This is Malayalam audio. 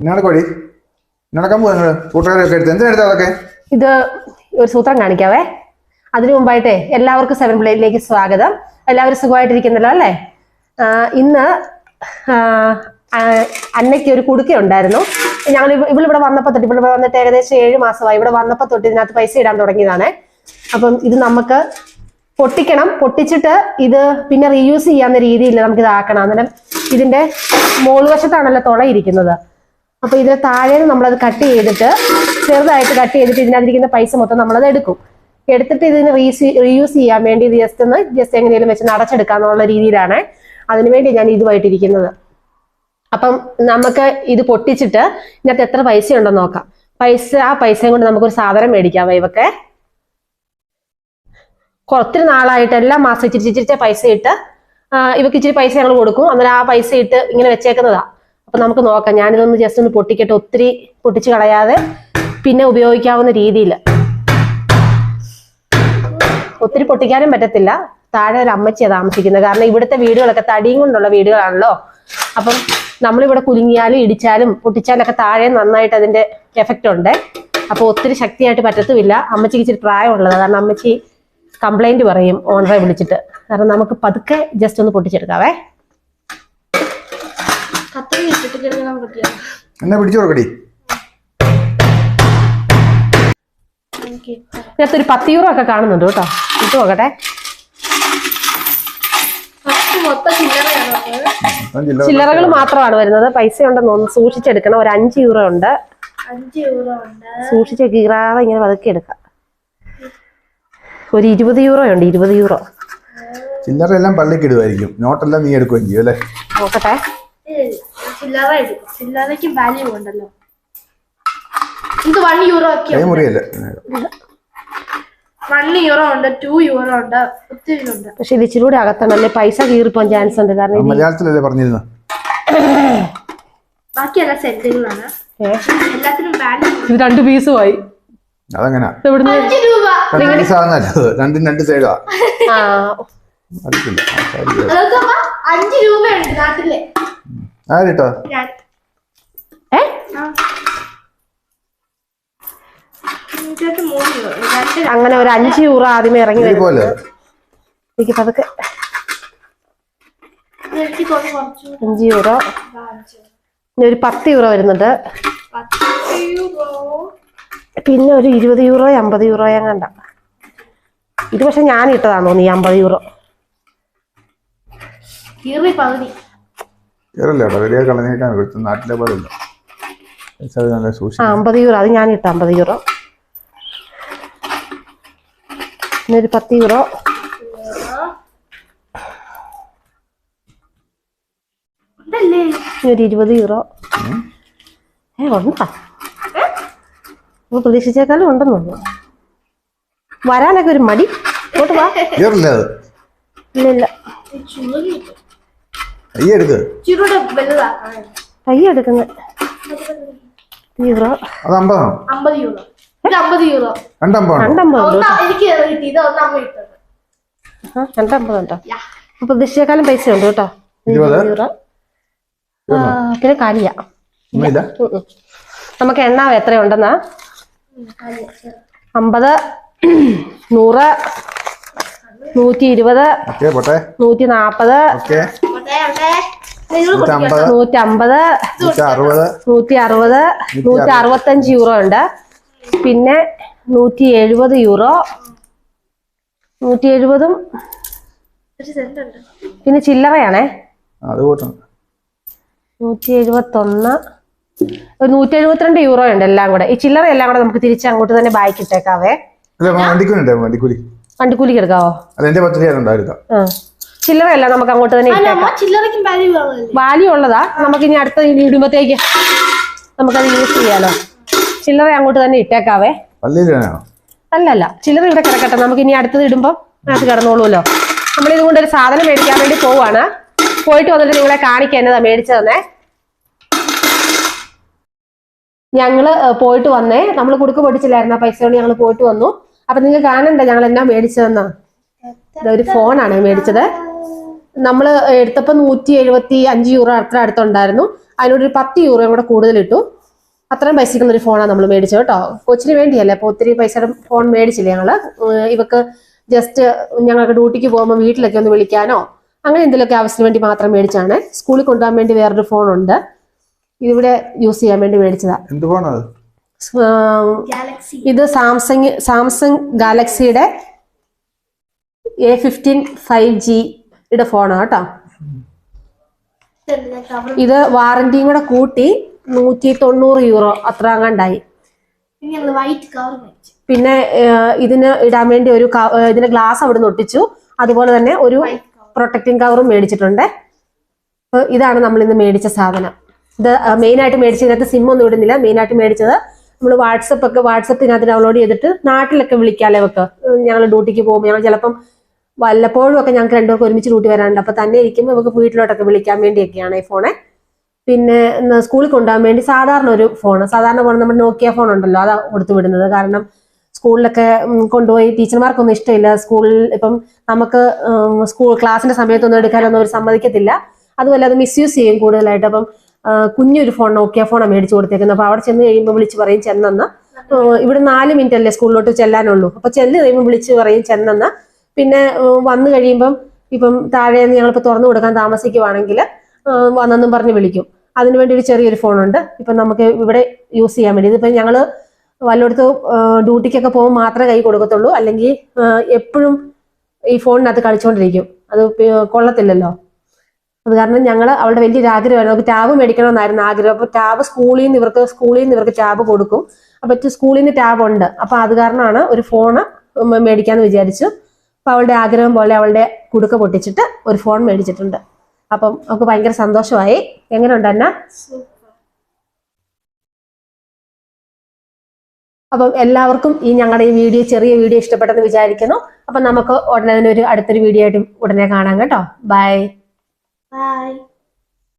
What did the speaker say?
എന്നാണ് കൊടി നടക്കാൻ പോവാ നിങ്ങൾ. കൂട്ടുകാരൊക്കെ എടുത്ത്. എന്തിനാ അതൊക്കെ? ഇത് ഒരു സൂത്രം കാണിക്കാവേ. അതിനു മുമ്പായിട്ടേ എല്ലാവർക്കും സെവൻ പ്ലേറ്റിലേക്ക് സ്വാഗതം. എല്ലാവരും സുഖമായിട്ടിരിക്കുന്നല്ലോ അല്ലേ? ഇന്ന് അന്നയ്ക്ക് ഒരു കുടുക്ക ഉണ്ടായിരുന്നു. ഞങ്ങൾ ഇവളിവിടെ വന്നപ്പോൾ തൊട്ട് ഇവിടെ വന്നിട്ട് ഏകദേശം ഏഴ് മാസമായി. ഇവിടെ വന്നപ്പോൾ തൊട്ട് ഇതിനകത്ത് പൈസ ഇടാൻ തുടങ്ങിയതാണ്. അപ്പം ഇത് നമുക്ക് പൊട്ടിക്കണം. പൊട്ടിച്ചിട്ട് ഇത് പിന്നെ റീയൂസ് ചെയ്യാവുന്ന രീതിയിൽ നമുക്ക് ആക്കണം. അന്നേരം ഇതിന്റെ മോൾവശത്താണല്ലോ തുളയിരിക്കുന്നത് അപ്പൊ ഇതിന് താഴെ നമ്മളത് കട്ട് ചെയ്തിട്ട് ചെറുതായിട്ട് കട്ട് ചെയ്തിട്ട് ഇതിനകത്തിരിക്കുന്ന പൈസ മൊത്തം നമ്മളത് എടുക്കും. എടുത്തിട്ട് ഇതിന് റീസ് റീയൂസ് ചെയ്യാൻ വേണ്ടി ജസ്റ്റ് ഒന്ന് ജസ്റ്റ് എങ്ങനെയും വെച്ച് അടച്ചെടുക്കാന്നുള്ള രീതിയിലാണ് അതിനുവേണ്ടി ഞാൻ ഇതുമായിട്ടിരിക്കുന്നത് അപ്പം നമുക്ക് ഇത് പൊട്ടിച്ചിട്ട് ഇതിനകത്ത് എത്ര പൈസ നോക്കാം. പൈസ ആ പൈസയും കൊണ്ട് നമുക്കൊരു സാധനം മേടിക്കാം ഇവക്കെ. ഒത്തിരി നാളായിട്ട് എല്ലാ മാസം ഇച്ചിരി ഇച്ചിരി പൈസ ഇട്ട് ഇവക്ക് ഇച്ചിരി പൈസ ഞങ്ങൾ കൊടുക്കും. അന്നേരം ആ പൈസ ഇട്ട് ഇങ്ങനെ വെച്ചേക്കുന്നതാ. അപ്പൊ നമുക്ക് നോക്കാം. ഞാനിതൊന്ന് ജസ്റ്റ് ഒന്ന് പൊട്ടിക്കട്ടെ. ഒത്തിരി പൊട്ടിച്ച് കളയാതെ പിന്നെ ഉപയോഗിക്കാവുന്ന രീതിയിൽ. ഒത്തിരി പൊട്ടിക്കാനും പറ്റത്തില്ല. താഴെ ഒരു അമ്മച്ചിയാണ് താമസിക്കുന്നത്. കാരണം ഇവിടുത്തെ വീടുകളൊക്കെ തടിയും കൊണ്ടുള്ള വീടുകളാണല്ലോ. അപ്പം നമ്മളിവിടെ കുലുങ്ങിയാലും ഇടിച്ചാലും പൊട്ടിച്ചാലൊക്കെ താഴെ നന്നായിട്ട് അതിന്റെ എഫക്റ്റ് ഉണ്ട്. അപ്പോൾ ഒത്തിരി ശക്തിയായിട്ട് പറ്റത്തുമില്ല. അമ്മച്ചിക്ക് ഇച്ചിരി പ്രായമുള്ളതാണ് കാരണം അമ്മച്ചി കംപ്ലൈന്റ് പറയും. ഓണറെ വിളിച്ചിട്ട്. കാരണം നമുക്ക് പതുക്കെ ജസ്റ്റ് ഒന്ന് പൊട്ടിച്ചെടുക്കാവേ. എന്നെ പിടിച്ചു കൊടുക്കടി. ഇതിനകത്ത് ഒരു പത്ത് യൂറോ ഒക്കെ കാണുന്നുണ്ട് കേട്ടോ. ഇട്ട് നോക്കട്ടെ. ചില്ലറകൾ മാത്രമാണ് വരുന്നത്. പൈസ ഉണ്ടെന്ന് സൂക്ഷിച്ചെടുക്കണം. ഒരു അഞ്ച് യൂറോ ഉണ്ട്. അഞ്ച് യൂറോ ഉണ്ട്. സൂക്ഷിച്ച് കീറാതെ ഇങ്ങനെ പതുക്കി എടുക്കാം. ഒരു ഇരുപത് യൂറോ ഉണ്ട് ഇരുപത് യൂറോ. ചില്ലറ എല്ലാം പള്ളിക്ക് ഇടുമായിരിക്കും നോട്ടെല്ലാം നീ എടുക്കുകയും ചെയ്യും അല്ലേ? നോക്കട്ടെ. ഏയ്, ചില്ലറ എടുക്കും ചില്ലറയ്ക്ക് വാല്യൂ ഉണ്ടല്ലോ. ഇത് വൺ യൂറോ ഒക്കെ മുറിയല്ലേ? വൺ യൂറോ ഉണ്ട് ടു യൂറോ ഉണ്ട് ഒത്തിരി ഉണ്ട് പക്ഷെ ഇത് ഇച്ചിരി കൂടി അകത്തണല്ലേ പൈസ കീറിപ്പോൻ ചാൻസ് ഉണ്ട്. കാരണം മലയാളത്തിലല്ലേ പറഞ്ഞിരുന്നു? ബാക്കിയെല്ലാം സെന്റുകളാണ് എല്ലാത്തിനും വാല്യൂ ഇത് രണ്ട് പീസുമായി അതങ്ങനെ? ഇവിടുന്ന് അഞ്ച് രൂപ. രണ്ട് രണ്ടും സൈഡാ അഞ്ച് രൂപയുണ്ട് നാട്ടിലെ. ആരിട്ടോ? ഞാൻ ഏ? അങ്ങനെ ഒരു അഞ്ച് യൂറ ആദ്യമേ ഇറങ്ങി എനിക്ക് പതുക്കെ അഞ്ച് യൂറോ പിന്നെ ഒരു പത്ത് യൂറോ വരുന്നുണ്ട്. പിന്നെ ഒരു ഇരുപത് യൂറോ അമ്പത് യൂറോ കണ്ട. ഇത് പക്ഷെ ഞാൻ ഇട്ടതാണോ നീ അമ്പത് യൂറോ പകുതി. കേറല്ല കേട്ടോ വലിയ കളഞ്ഞേക്കാൻ ഇവിടുത്തെ നാട്ടിലെ അത് നല്ല സൂക്ഷിക്കും അമ്പത് യൂറോ. അത് ഞാൻ ഇട്ട അമ്പത് യൂറോ. പിന്നെ ഒരു പത്ത് യൂറോ. ഒരു ഇരുപത് യൂറോ. ഏ ഉണ്ടാ? നമ്മൾ പ്രതീക്ഷിച്ചേക്കാളും ഉണ്ടെന്ന് തോന്നുന്നു. വരാനൊക്കെ ഒരു മടി. ഇങ്ങോട്ട് വാ. ഇല്ല ഇല്ല. എടുക്ക്. എടുക്കുന്ന. യൂറോ. അത് അമ്പതാണോ അമ്പത് യൂറോ. അമ്പത് യൂറോ. രണ്ടമ്പത് എനിക്ക് ഇട്ടത്. അപ്പൊ പ്രതീക്ഷിച്ചേക്കാളും പൈസ ഉണ്ട് കേട്ടോ? യൂറോ. പിന്നെ കാലിയ. നമുക്ക് എണ്ണ എത്രയുണ്ടെന്നാ? അമ്പത് നൂറ് നൂറ്റി ഇരുപത് നൂറ്റി നാപ്പത് നൂറ്റി അറുപത് നൂറ്റി അറുപത്തഞ്ച് യൂറോ ഉണ്ട്. പിന്നെ നൂറ്റി എഴുപത് യൂറോ നൂറ്റി എഴുപതും ഒരു സെന്റ് ഉണ്ട്. പിന്നെ ചില്ലറയാണേ. നൂറ്റി എഴുപത്തൊന്ന് ഒരു നൂറ്റി എഴുപത്തിരണ്ട് യൂറോ ഉണ്ട് എല്ലാം കൂടെ. ഈ ചില്ലറ എല്ലാം കൂടെ നമുക്ക് തിരിച്ച് അങ്ങോട്ട് തന്നെ ബാക്കി ഇട്ടേക്കാവേ അല്ല വണ്ടിക്കൂലി. വണ്ടിക്കൂലിക്ക് എടുക്കാവോ? അതെന്റെ പത്ത് രൂപ ഉണ്ടായിരുന്നു ആ ചില്ലറ എല്ലാം നമുക്ക് അങ്ങോട്ട് തന്നെ ഇട്ടേക്കാം അമ്മ ചില്ലറയ്ക്കും വാല്യൂ ഉള്ളതാ. നമുക്ക് ഇനി അടുത്ത ഇടുമ്പത്തേക്ക് നമുക്കത് യൂസ് ചെയ്യാലോ. ചില്ലറ അങ്ങോട്ട് തന്നെ ഇട്ടേക്കാവേ. അല്ലല്ല ചില്ലറ ഇവിടെ കിടക്കട്ടെ. നമുക്ക് ഇനി അടുത്തത് ഇടുമ്പോൾ അതിനകത്ത് കിടന്നോളൂല്ലോ നമ്മൾ ഇതുകൊണ്ട് ഒരു സാധനം മേടിക്കാൻ വേണ്ടി പോവാണ്. പോയിട്ട് വന്നിട്ട് നിങ്ങളെ കാണിക്കാൻ എന്നതാ മേടിച്ചതെന്നേ. ഞങ്ങൾ പോയിട്ട് വന്നേ. നമ്മൾ കുടുക്ക് പൊടിച്ചില്ലായിരുന്നു ആ പൈസ കൊണ്ട് ഞങ്ങൾ പോയിട്ട് വന്നു. അപ്പൊ നിങ്ങൾ കാണണ്ടേ ഞങ്ങൾ എന്നാ മേടിച്ചതെന്നാ? ഇത് ഒരു ഫോണാണ് മേടിച്ചത്. നമ്മൾ എടുത്തപ്പോൾ നൂറ്റി എഴുപത്തി അഞ്ച് യൂറോ അത്ര അടുത്തുണ്ടായിരുന്നു. അതിനോട് ഒരു പത്ത് യൂറോയും കൂടെ കൂടുതൽ ഇട്ടു അത്രയും പൈസയ്ക്കുള്ള ഒരു ഫോണാണ് നമ്മൾ മേടിച്ചത് കേട്ടോ. കൊച്ചിന് വേണ്ടിയല്ലേ? അപ്പോൾ ഒത്തിരി പൈസയുടെ ഫോൺ മേടിച്ചില്ല ഞങ്ങൾ ഇവക്ക് ജസ്റ്റ് ഞങ്ങൾക്ക് ഡ്യൂട്ടിക്ക് പോകുമ്പോൾ വീട്ടിലൊക്കെ ഒന്ന് വിളിക്കാനോ അങ്ങനെ എന്തെങ്കിലുമൊക്കെ ആവശ്യത്തിന് വേണ്ടി മാത്രം മേടിച്ചാണ്. സ്കൂളിൽ കൊണ്ടുപോകാൻ വേണ്ടി വേറൊരു ഫോണുണ്ട് ഇതിവിടെ യൂസ് ചെയ്യാൻ വേണ്ടി മേടിച്ചതാണ് ഇത് സാംസങ് സാംസങ് ഗാലക്സിയുടെ എ ഫിഫ്റ്റീൻ ഫൈവ് ജിയുടെ ഫോണാ കേട്ടോ ഇത് വാറന്റിയും കൂടെ കൂട്ടി നൂറ്റി തൊണ്ണൂറ് യൂറോ അത്ര അങ്ങാണ്ടായി പിന്നെ ഇതിന് ഇടാൻ വേണ്ടി ഒരു ഇതിന്റെ ഇതിന് ഗ്ലാസ് അവിടെ നിന്ന് ഒട്ടിച്ചു. അതുപോലെ തന്നെ ഒരു പ്രൊട്ടക്റ്റിംഗ് കവറും മേടിച്ചിട്ടുണ്ട്. അപ്പൊ ഇതാണ് നമ്മൾ ഇന്ന് മേടിച്ച സാധനം. ഇത് മെയിൻ ആയിട്ട് മേടിച്ചതിനകത്ത് സിം ഒന്നും ഇടുന്നില്ല. മെയിൻ ആയിട്ട് മേടിച്ചത് നമ്മൾ വാട്സപ്പ് ഒക്കെ വാട്സപ്പിനകത്ത് ഡൗൺലോഡ് ചെയ്തിട്ട് നാട്ടിലൊക്കെ വിളിക്കാലോ ഇവക്ക്? ഞങ്ങൾ ഡ്യൂട്ടിക്ക് പോകുമ്പോൾ ഞങ്ങൾ ചിലപ്പം വല്ലപ്പോഴും ഒക്കെ ഞങ്ങൾക്ക് രണ്ടുപേർക്ക് ഒരുമിച്ച് ഡ്യൂട്ടി വരാനുണ്ട്. അപ്പൊ തന്നെ ഇരിക്കുമ്പോൾ നമുക്ക് വീട്ടിലോട്ടൊക്കെ വിളിക്കാൻ വേണ്ടിയൊക്കെയാണ് ഈ ഫോണെ പിന്നെ സ്കൂളിൽ കൊണ്ടുപോകാൻ വേണ്ടി സാധാരണ ഒരു ഫോൺ സാധാരണ ഫോൺ നമ്മുടെ നോക്കിയ ഫോൺ ഉണ്ടല്ലോ അതാ കൊടുത്തു വിടുന്നത്. കാരണം സ്കൂളിലൊക്കെ കൊണ്ടുപോയി ടീച്ചർമാർക്കൊന്നും ഇഷ്ടമില്ല. സ്കൂളിൽ ഇപ്പം നമുക്ക് സ്കൂൾ ക്ലാസ്സിന്റെ സമയത്തൊന്നും എടുക്കാനൊന്നും അവർ സമ്മതിക്കത്തില്ല. അതുപോലെ അത് മിസ്യൂസ് ചെയ്യും കൂടുതലായിട്ട്. അപ്പം കുഞ്ഞൊരു ഫോൺ നോക്കിയ ഫോണാണ് മേടിച്ചു കൊടുത്തേക്കുന്നത്. അപ്പൊ അവിടെ ചെന്ന് കഴിയുമ്പോൾ വിളിച്ച് പറയും ചെന്നെന്ന്. ഇവിടെ നാല് മിനിറ്റ് അല്ലേ സ്കൂളിലോട്ട് ചെല്ലാനുള്ളൂ. അപ്പൊ ചെന്ന് കഴിയുമ്പോൾ വിളിച്ച് പറയും ചെന്നെന്ന്. പിന്നെ വന്നു കഴിയുമ്പം ഇപ്പം താഴെ ഞങ്ങളിപ്പോൾ തുറന്നു കൊടുക്കാൻ താമസിക്കുവാണെങ്കിൽ വന്നെന്നും പറഞ്ഞ് വിളിക്കും. അതിനുവേണ്ടി ഒരു ചെറിയൊരു ഫോണുണ്ട്. ഇപ്പം നമുക്ക് ഇവിടെ യൂസ് ചെയ്യാൻ വേണ്ടി. ഇതിപ്പം ഞങ്ങൾ വല്ലയിടത്ത് ഡ്യൂട്ടിക്കൊക്കെ പോകുമ്പോൾ മാത്രമേ കൈ കൊടുക്കത്തുള്ളൂ. അല്ലെങ്കിൽ എപ്പോഴും ഈ ഫോണിനകത്ത് കളിച്ചുകൊണ്ടിരിക്കും അത് കൊള്ളത്തില്ലല്ലോ. അത് കാരണം ഞങ്ങൾ അവളുടെ വലിയൊരു ആഗ്രഹമായിരുന്നു നമുക്ക് ടാബ് മേടിക്കണമെന്നായിരുന്നു ആഗ്രഹം. അപ്പോൾ ടാബ് സ്കൂളിൽ നിന്ന് ഇവർക്ക് സ്കൂളിൽ നിന്ന് ഇവർക്ക് ടാബ് കൊടുക്കും. അപ്പൊ സ്കൂളിൽ നിന്ന് ടാബ് ഉണ്ട്. അപ്പോൾ അത് കാരണമാണ് ഒരു ഫോണ് മേടിക്കാമെന്ന് വിചാരിച്ചു. അപ്പൊ അവളുടെ ആഗ്രഹം പോലെ അവളുടെ കുടുക്ക പൊട്ടിച്ചിട്ട് ഒരു ഫോൺ മേടിച്ചിട്ടുണ്ട്. അപ്പം അവൾക്ക് ഭയങ്കര സന്തോഷമായി. എങ്ങനെയുണ്ട് അന്ന? അപ്പം എല്ലാവർക്കും ഈ ഞങ്ങളുടെ ഈ വീഡിയോ ചെറിയ വീഡിയോ ഇഷ്ടപ്പെട്ടെന്ന് വിചാരിക്കുന്നു. അപ്പം നമുക്ക് ഉടനെ ഒരു അടുത്തൊരു വീഡിയോ ആയിട്ട് ഉടനെ കാണാം കേട്ടോ. Bye bye